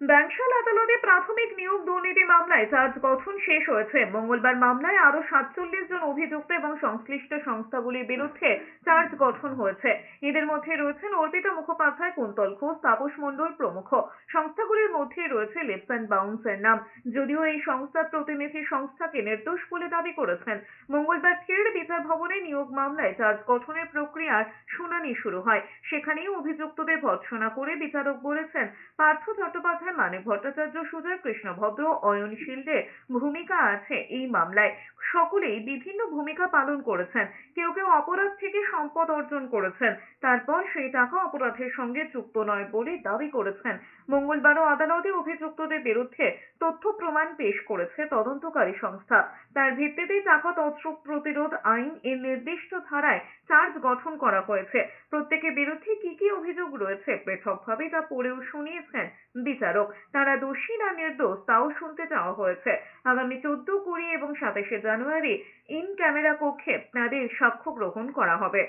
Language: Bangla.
ব্যাংশাল আদালতে প্রাথমিক নিয়োগ দুর্নীতি মামলায় চার্জ গঠন শেষ হয়েছে। মঙ্গলবার মামলায় আরও সাতচল্লিশ জন অভিযুক্ত এবং সংশ্লিষ্ট সংস্থাগুলির বিরুদ্ধে চার্জ গঠন হয়েছে। এদের মধ্যে রয়েছেন অর্পিতা মুখোপাধ্যায়, কুন্তল ঘোষ, তাপস মণ্ডল প্রমুখ। সংস্থাগুলির মধ্যে রয়েছে লিপস অ্যান্ড বাউন্সের নাম। যদিও এই সংস্থার প্রতিনিধি সংস্থাকে নির্দোষ বলে দাবি করেছেন। মঙ্গলবার ফের বিচার ভবনে নিয়োগ মামলায় চার্জ গঠনের প্রক্রিয়ার শুনানি শুরু হয়। সেখানেই অভিযুক্তদের ভর্ৎসনা করে বিচারক বলেছেন পার্থ চট্টোপাধ্যায়, মানিক ভট্টাচার্য, সুজয় কৃষ্ণ ভদ্র, অয়ন শিল্ডের ভূমিকা আছে এই মামলায়। সকলেই বিভিন্ন ভূমিকা পালন করেছেন। কেউ কেউ অপরাধ থেকে সম্পদ অর্জন করেছেন। তারপর সেই টাকা অপরাধের সঙ্গে যুক্ত নয় বলে দাবি করেছেন। মঙ্গলবারও আদালতে অভিযুক্তদের বিরুদ্ধে তথ্য প্রমাণ পেশ করেছে তদন্তকারী সংস্থা। তার ভিত্তিতেই টাকা তছরূপ প্রতিরোধ আইন এর নির্দিষ্ট ধারায় চার্জ গঠন করা হয়েছে। প্রত্যেকের বিরুদ্ধে কি কি অভিযোগ রয়েছে পৃথকভাবে তা পড়েও শুনিয়েছেন বিচারক। তারা দোষী না নির্দোষ তাও শুনতে চাওয়া হয়েছে। আগামী চোদ্দ, কুড়ি এবং সাতাশে জানুয়ারি ইন ক্যামেরা কক্ষে তাদের সাক্ষ্য গ্রহণ করা হবে।